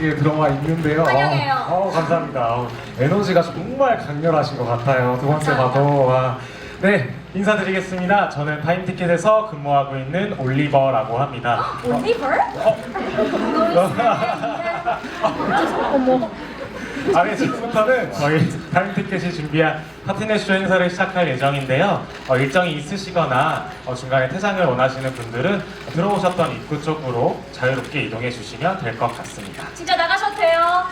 방송국에 들어와 있는데요. 환영해요. 어, 어, 감사합니다. 어, 에너지가 정말 강렬하신 것 같아요. 두 번째. 봐도. 와. 네, 인사드리겠습니다. 저는 타임티켓에서 근무하고 있는 올리버라고 합니다. 올리버? 어머. 아니 지금부터는 저희 타임티켓이 준비한 파티넷쇼 행사를 시작할 예정인데요. 어, 일정이 있으시거나 어, 중간에 퇴장을 원하시는 분들은 들어오셨던 입구 쪽으로 자유롭게 이동해 주시면 될 것 같습니다. 진짜 나가셔도 돼요.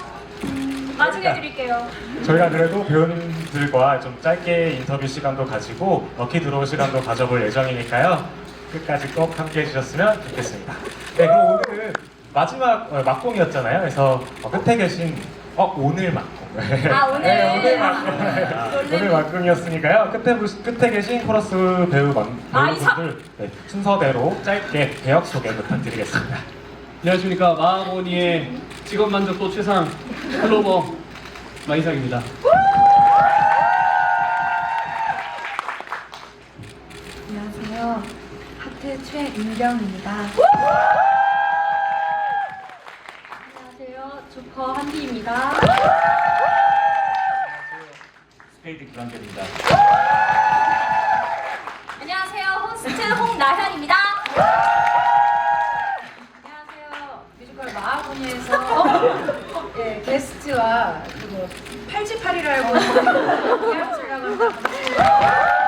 나중에 드릴게요. 저희가 그래도 배우님들과 좀 짧게 인터뷰 시간도 가지고 럭키 들어올 시간도 가져볼 예정이니까요. 끝까지 꼭 함께 해주셨으면 좋겠습니다. 네, 그럼 오늘은 마지막 어, 막공이었잖아요. 그래서 어, 끝에 계신 어 오늘 막공. 아, 오늘. 네, 오늘 막공. 놀래미. 오늘 막공이었으니까요. 끝에 보- 끝에 계신 코러스 배우 만- 아, 이사- 배우분들 네, 순서대로 짧게 배역 소개 부탁드리겠습니다. 안녕하십니까 마하모니의 직업 만족도 최상 클로버 마이삭입니다. 안녕하세요. 하트 최인경입니다. 조커 한디입니다. 스페이드 기관계입니다. 안녕하세요. 호스트 홍나현입니다. 안녕하세요. 뮤지컬 마하고니에서 네, 게스트와 그리고 8지8이라고 헤어지려고 합니다.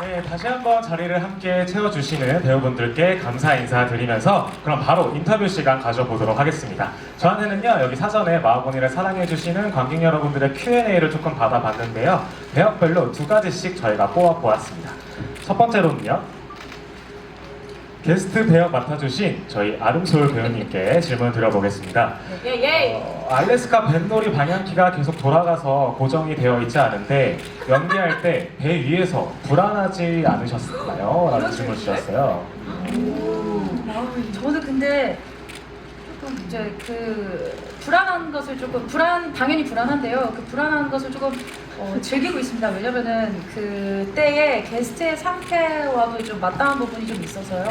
네, 다시 한번 자리를 함께 채워주시는 배우분들께 감사 인사드리면서 그럼 바로 인터뷰 시간 가져보도록 하겠습니다. 저한테는요, 여기 사전에 마하고니를 사랑해주시는 관객 여러분들의 Q&A를 조금 받아봤는데요. 배역별로 두 가지씩 저희가 뽑아보았습니다. 첫 번째로는요, 게스트 배역 맡아주신 저희 아름소울 배우님께 질문 드려보겠습니다. 예예. 어, 알래스카 뱃놀이 방향키가 계속 돌아가서 고정이 되어 있지 않은데 연기할 때 배 위에서 불안하지 않으셨나요? 라는 질문 주셨어요. 저는 근데 조금 이제 그 불안한 것을 조금 불안 당연히 불안한데요. 그 불안한 것을 조금 어, 즐기고 있습니다. 왜냐면은 그 때의 게스트의 상태와도 좀 맞닿은 부분이 좀 있어서요.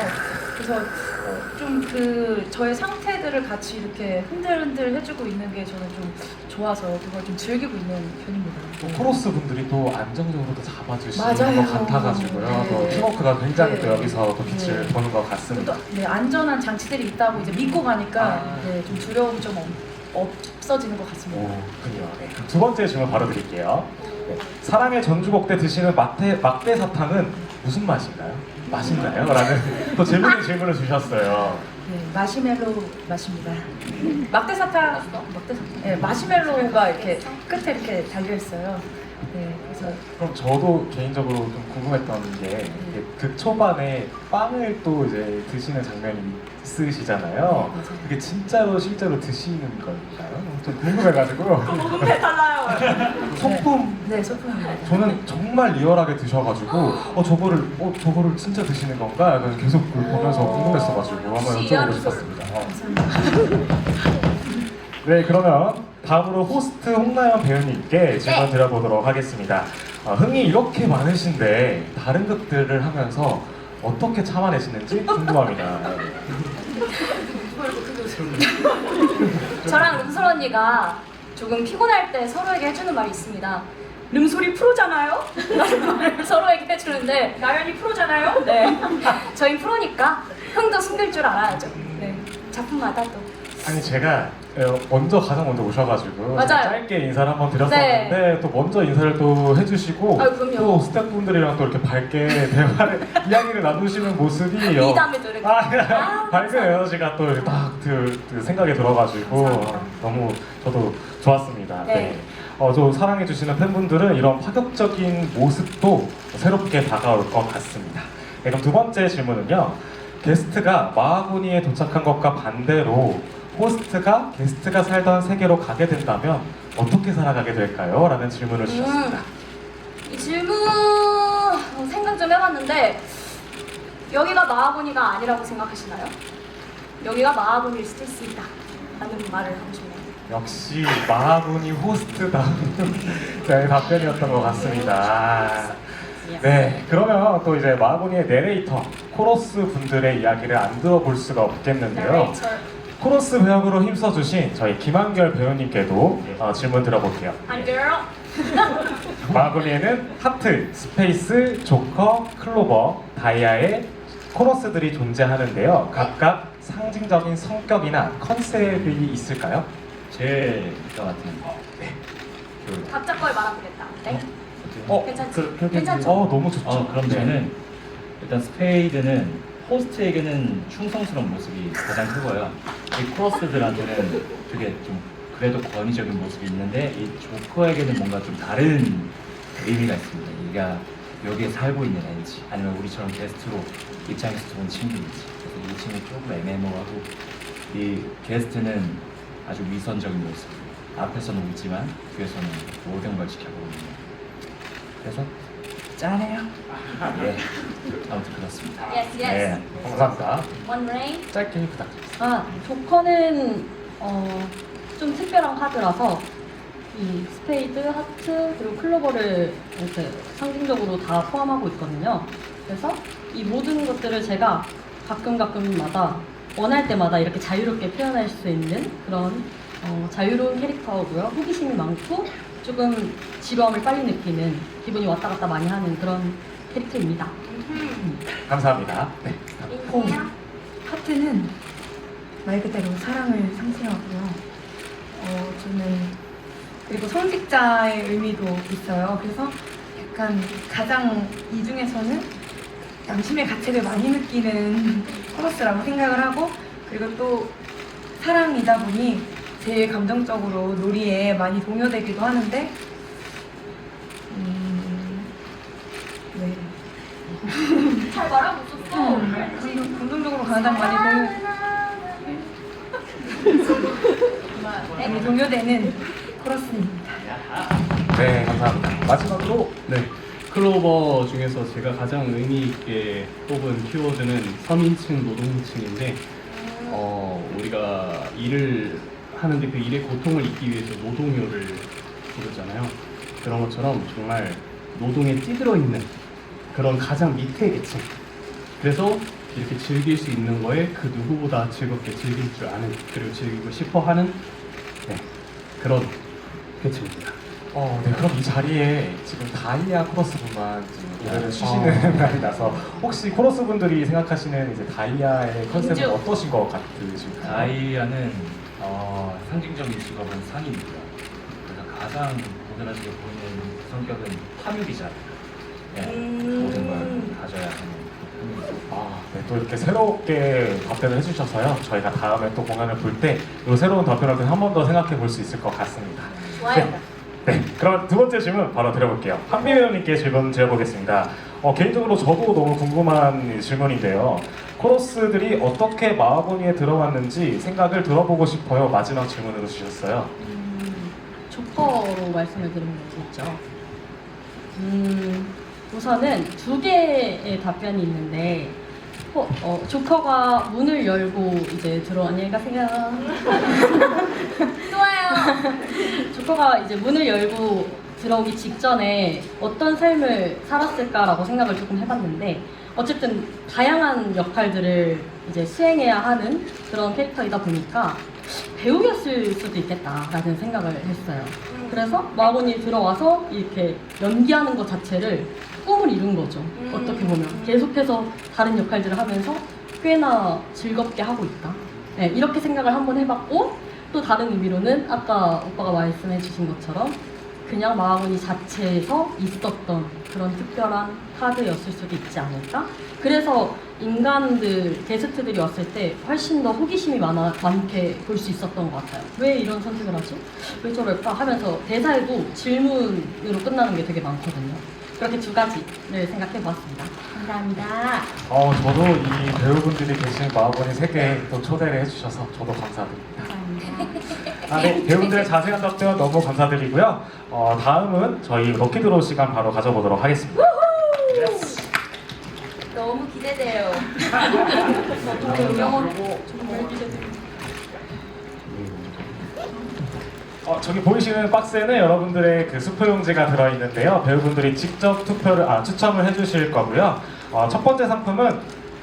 그래서 어, 좀그 저의 상태들을 같이 이렇게 흔들흔들 해주고 있는 게 저는 좀 좋아서 그걸 좀 즐기고 있는 편입니다. 또 코러스 분들이 또 안정적으로 또 잡아주시는 맞아요. 것 같아가지고요. 네. 또 팀워크가 굉장히 또 네. 여기서 또 빛을 네. 보는 것 또, 같습니다. 네, 안전한 장치들이 있다고 이제 믿고 가니까 아. 네, 좀 두려움이 좀 없, 없어지는 것 같습니다. 오, 그래요. 네. 두 번째 질문 바로 드릴게요. 네. 사랑의 전주곡 때 드시는 막대, 막대 사탕은 무슨 맛인가요? 맛있나요? 라는 또 재밌는 질문을 주셨어요. 네, 마시멜로 맛입니다. 막대 사탕, 막대 사탕. 네, 마시멜로가 이렇게 끝에 이렇게 달려 있어요. 네, 그래서 그럼 저도 개인적으로 좀 궁금했던 게 이게 극 초반에 빵을 또 이제 드시는 장면이 있으시잖아요. 맞아요. 그게 진짜로 실제로 드시는 건가요? 좀 궁금해가지고 달라요. 소품 네, 소품입니다. 저는 정말 리얼하게 드셔가지고 어 저거를 어 저거를 진짜 드시는 건가? 약간 계속 그걸 보면서 궁금했어가지고 한번 여쭤보고 싶었습니다. 어. 감사합니다. 네, 그러면 다음으로 호스트 홍나연 배우님께 질문 네. 드려보도록 하겠습니다. 어, 흥이 이렇게 많으신데 다른 극들을 하면서 어떻게 참아내시는지 궁금합니다. 저랑 름솔 언니가 조금 피곤할 때 서로에게 해주는 말이 있습니다. 름솔이 프로잖아요? 서로에게 해주는데 나연이 프로잖아요? 네. 저희 프로니까 흥도 숨길 줄 알아야죠. 네. 작품마다 또. 아니 제가 어, 먼저 가장 먼저 오셔가지고 맞아요. 짧게 인사를 한번 드렸었는데 네. 또 먼저 인사를 또 해주시고 아유, 그럼요. 또 스태프분들이랑 또 이렇게 밝게 대화를 이야기를 나누시는 모습이 어, 미담에 들을 아, 아, 밝은 에너지가 또 이렇게 딱 그, 그 생각이 들어가지고 감사합니다. 너무 저도 좋았습니다. 네. 어, 저 사랑해주시는 팬분들은 이런 파격적인 모습도 새롭게 다가올 것 같습니다. 네, 그럼 두 번째 질문은요. 게스트가 마하고니에 도착한 것과 반대로 호스트가 게스트가 살던 세계로 가게 된다면 어떻게 살아가게 될까요? 라는 질문을 주셨습니다. 이 질문 어, 생각 좀 해봤는데 여기가 마하보니가 아니라고 생각하시나요? 여기가 마하보니일 수도 있습니다. 라는 말을 하고 싶네요. 역시 마하군이 호스트다운 네, 답변이었던 것 같습니다. 네, 그러면 또 이제 마하군이의 내레이터, 코러스 분들의 이야기를 안 들어볼 수가 없겠는데요. 나레이처. 코러스 배역으로 힘써주신 저희 김한결 배우님께도 어, 질문. 한 girl. 마구니에는 하트, 스페이스, 조커, 클로버, 다이아의 코러스들이 존재하는데요. 각각 상징적인 성격이나 컨셉이 있을까요? 제가 맡은 그 각자 걸 말아보겠다. 네? 어, 괜찮지? 그, 그렇게 괜찮죠? 어, 너무 좋죠. 어, 그럼 네. 저는 일단 스페이드는 호스트에게는 충성스러운 모습이 가장 크고요. 이 코러스들한테는 되게 좀 그래도 권위적인 모습이 있는데 이 조커에게는 뭔가 좀 다른 의미가 있습니다. 얘가 여기에 살고 있는 애인지 아니면 우리처럼 게스트로 입장에서 들어온 친구인지. 그래서 이 친구 조금 애매모하고 이 게스트는 아주 위선적인 모습. 앞에서는 웃지만 뒤에서는 모든 걸 지켜보고 있는. 그래서 짠해요. 예. 아무튼 그렇습니다. Yes, yes. 네. 감사합니다. One rain. 짧게 부탁드립니다. 아, 조커는 어, 좀 특별한 카드라서 이 스페이드, 하트, 그리고 클로버를 이렇게 상징적으로 다 포함하고 있거든요. 그래서 이 모든 것들을 제가 가끔 가끔마다 원할 때마다 이렇게 자유롭게 표현할 수 있는 그런 어, 자유로운 캐릭터고요. 호기심이 많고 조금 지루함을 빨리 느끼는 기분이 왔다 갔다 많이 하는 그런 캐릭터입니다. 감사합니다. 네. 인기야? 하트는 말 그대로 사랑을 상징하고요. 어, 저는 그리고 성직자의 의미도 있어요. 그래서 약간 가장 이 중에서는 양심의 가책을 많이 느끼는 코러스라고 생각을 하고 그리고 또 사랑이다 보니 제일 감정적으로 놀이에 많이 동요되기도 하는데 음, 네. 잘 말하고 있었어. 감동, 감동적으로 가장 많이 동요 많이 동요되는 코러스입니다. 네, 감사합니다. 마지막으로 네. 클로버 중에서 제가 가장 의미 있게 뽑은 키워드는 서민층, 노동층인데 어, 우리가 일을 하는데 그 일의 고통을 잊기 위해서 노동요를 부르잖아요. 그런 것처럼 정말 노동에 찌들어 있는 그런 가장 밑에 계층. 그래서 이렇게 즐길 수 있는 거에 그 누구보다 즐겁게 즐길 줄 아는 그리고 즐기고 싶어 하는 네, 그런 계층입니다. 어, 네, 그럼 이 자리에 지금 다이아 코러스 분만 지금 노래를 아. 추시는 날이 나서 혹시 코러스 분들이 생각하시는 이제 다이아의 컨셉은. 어떠신 것 같으실까요? 다이아는 어, 상징적인 직업은 상인이고요. 그래서 가장 고드라지게 보이는 성격은 탐욕이자 예, 음. 모든 걸 가져야 하는. 아, 네, 또 이렇게 새롭게 답변을 해주셔서요. 저희가 다음에 또 공연을 볼 때 이 새로운 답변을 한 번 더 생각해 볼 수 있을 것 같습니다. 좋아요. 네, 그럼 두 번째 질문 바로 드려볼게요. 한비 배우님께 질문 드려보겠습니다. 어, 개인적으로 저도 너무 궁금한 질문인데요. 코러스들이 어떻게 마하보니에 들어왔는지 생각을 들어보고 싶어요. 마지막 질문으로 주셨어요. 음, 조커로 말씀을 드리면 되겠죠. 음, 우선은 두 개의 답변이 있는데, 어, 어, 조커가 문을 열고 이제 들어 안녕히 가세요. 좋아요. 조커가 이제 문을 열고 들어오기 직전에 어떤 삶을 살았을까라고 생각을 조금 해봤는데 어쨌든 다양한 역할들을 이제 수행해야 하는 그런 캐릭터이다 보니까 배우였을 수도 있겠다라는 생각을 했어요. 그래서 마하본이 들어와서 이렇게 연기하는 것 자체를 꿈을 이룬 거죠. 음. 어떻게 보면 계속해서 다른 역할들을 하면서 꽤나 즐겁게 하고 있다. 네, 이렇게 생각을 한번 해봤고 또 다른 의미로는 아까 오빠가 말씀해 주신 것처럼 그냥 마하본이 자체에서 있었던 그런 특별한 카드였을 수도 있지 않을까? 그래서 인간들, 게스트들이 왔을 때 훨씬 더 호기심이 많아, 많게 볼 수 있었던 것 같아요. 왜 이런 선택을 하지? 왜 저럴까? 하면서 대사에도 질문으로 끝나는 게 되게 많거든요. 그렇게 두 가지를 생각해 보았습니다. 감사합니다. 어, 저도 이 배우분들이 계신 마하보니 세계에 또 초대를 해주셔서 저도 감사드립니다. 아, 네, 배우분들의 자세한 답변 너무 감사드리고요. 어, 다음은 저희 럭키드로우 시간 바로 가져보도록 하겠습니다. 예스. 너무 기대돼요. 어, 저기 보이시는 박스에는 여러분들의 그 수표용지가 들어있는데요. 배우분들이 직접 투표를, 아, 추첨을 해주실 거고요. 어, 첫 번째 상품은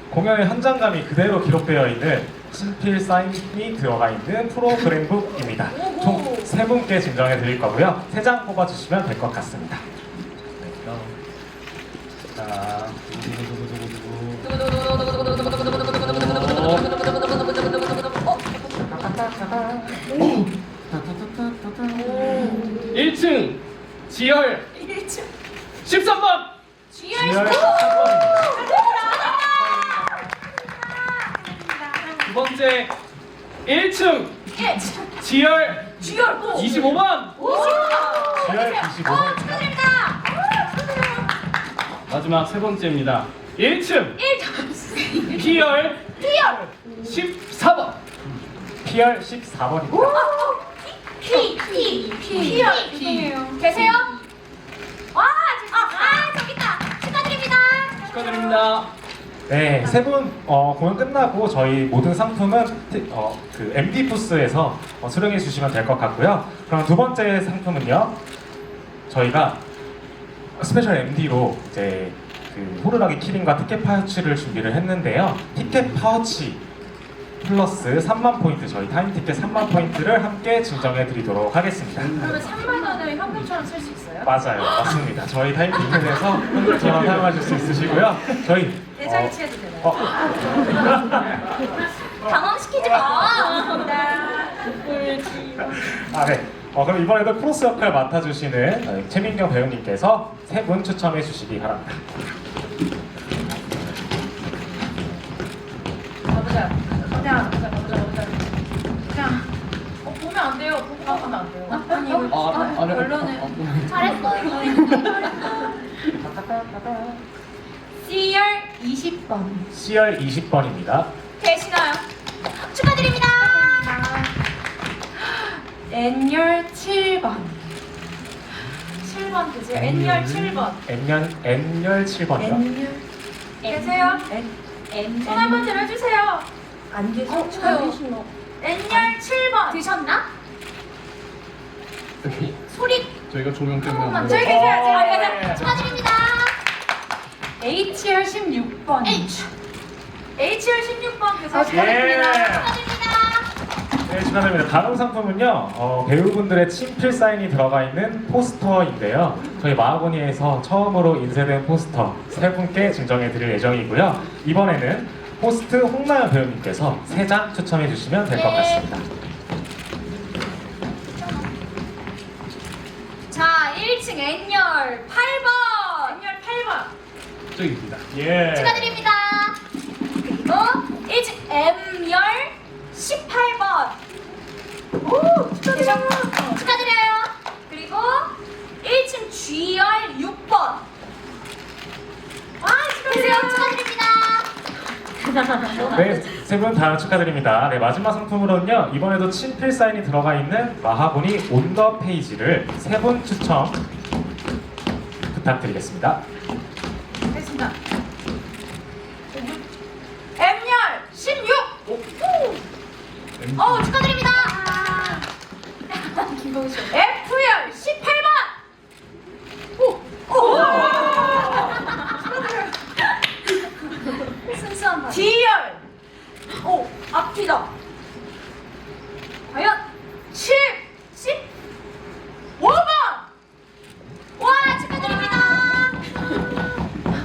공연의 현장감이 그대로 기록되어 있는 친필 사인이 들어가 있는 프로그램북입니다. 총 세 분께 증정해 드릴 거고요. 세 장 뽑아주시면 될 것 같습니다. 자, 오. 1층 지열 1층 13번 GR 지열 스포 3번입니다. 두 번째 1층. 1층. 지열 GR 또 25번. 지열 25번입니다. 축하드립니다. 마지막 세 번째입니다. 1층. 1층. P열 P열. 14번. PR 14번입니다. P P P P 계세요? 와, 아, 아, 저기 있다. 축하드립니다. 축하드립니다 네, 세 분 어, 공연 끝나고 저희 모든 상품은 티- 어, 그 MD 부스에서 어, 수령해 주시면 될 것 같고요. 그럼 두 번째 상품은요. 저희가 스페셜 MD로 이제 그 호루라기 키링과 티켓 파우치를 준비를 했는데요. 티켓 파우치 플러스 3만 포인트 저희 타임 티켓 3만 포인트를 함께 증정해 드리도록 하겠습니다. 그러면 3만 원을 현금처럼 쓸 수 있어요? 맞아요, 맞습니다. 저희 타임 티켓에서 현금처럼 사용하실 수 있으시고요. 저희 계좌 어, 이체해도 되나요? 어, 당황시키지 마. 아, 네. 어, 그럼 이번에도 크로스 역할 맡아주시는 어, 최민경 배우님께서 세 분 추첨해 주시기 바랍니다. 돼요. 보고 가면 안 돼요. 아니 이거 아, 아, 아, 결론은 잘했어요. C열 20번. CR 20번입니다. 되시나요? 축하드립니다. N열 7번. 7번 되세요. N열 7번. N년, N열 7번이요. N열 계세요? N N 손 한번 들어주세요. 안 계셔. 어, 저요. N열 7번 드셨나? 저희가 조명 한 때문에 안 돼요. 어, 저희 예. 계세요. 축하드립니다. H열 16번. H H열 16번 계세요. 아, 축하드립니다. 예. 축하드립니다. 네, 축하드립니다. 다음 상품은요, 어, 배우분들의 친필 사인이 들어가 있는 포스터인데요. 저희 마하고니에서 처음으로 인쇄된 포스터 세 분께 증정해 드릴 예정이고요. 이번에는 호스트 홍나연 배우님께서 세 장 추첨해 주시면 될 것 네. 같습니다. 1층 N열 8번. N열 8번. 저기입니다 예. 축하드립니다. 그리고 1층 M열 18번. 오, 축하드려요. 축하드려요. 그리고 1층 G열 6번. 와, 축하드려요. 축하드립니다. 네, 세 분 다 축하드립니다. 네, 마지막 상품으로는요, 이번에도 친필 사인이 들어가 있는 마하보니 온더 페이지를 세 분 추첨 부탁드리겠습니다. 됐습니다. M열 16. 어, 축하드립니다. F열 18번. 오. 오. 순수한 반. D열. 오, 앞뒤다.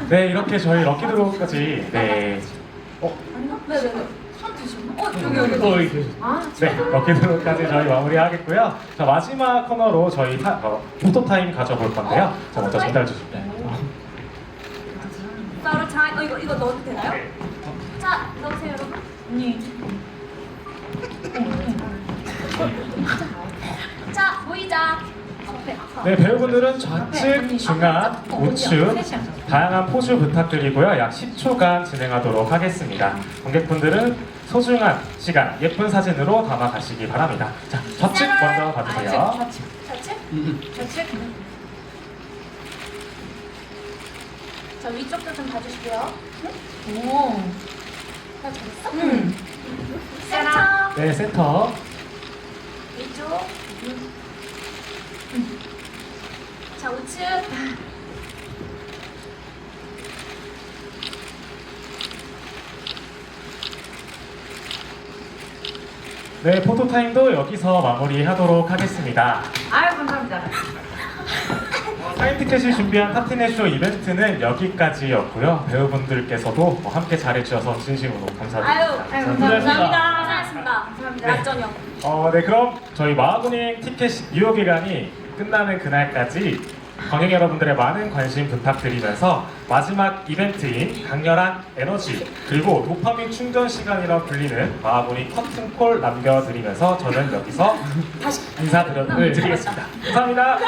네, 이렇게 저희 럭키드로우까지 네, 어, 네네네. 손 드시면. 어, 여기 여기. 어, 여기 계셨 아, 네, 럭키드로우까지 저희 마무리하겠고요. 자, 마지막 코너로 저희 타, 어, 포토타임 가져볼 건데요. 자, 먼저 전달 주시죠. 따로 자, 어, 이거 이거 넣어도 되나요? 자, 넣으세요, 여러분. 언니. 자, 보이자. 앞에. 네, 배우분들은 좌측, 중앙, 우측 다양한 포즈 부탁드리고요. 약 10초간 진행하도록 하겠습니다. 관객분들은 소중한 시간, 예쁜 사진으로 담아 가시기 바랍니다. 자, 좌측 먼저 봐주세요. 좌측. 좌측? 좌측. 자, 위쪽도 좀 봐주시고요. 오. 자, 잘했어? 음. 센터. 네, 센터. 위쪽. 자, 우측. 네, 포토타임도 여기서 마무리하도록 하겠습니다. 아유 감사합니다. 사인티켓이 준비한 파티넷쇼 이벤트는 여기까지였고요. 배우분들께서도 뭐 함께 잘해주셔서 진심으로 감사드립니다. 아유, 아유, 감사합니다. 고생하셨습니다. 감사합니다. 낙전형. 어, 네, 그럼 저희 마하고닝 티켓 유효 기간이 끝나는 그날까지 관객 여러분들의 많은 관심 부탁드리면서 마지막 이벤트인 강렬한 에너지 그리고 도파민 충전 시간이라 불리는 마하고닝 커튼콜 남겨드리면서 저는 여기서 다시 인사드리겠습니다. 감사합니다.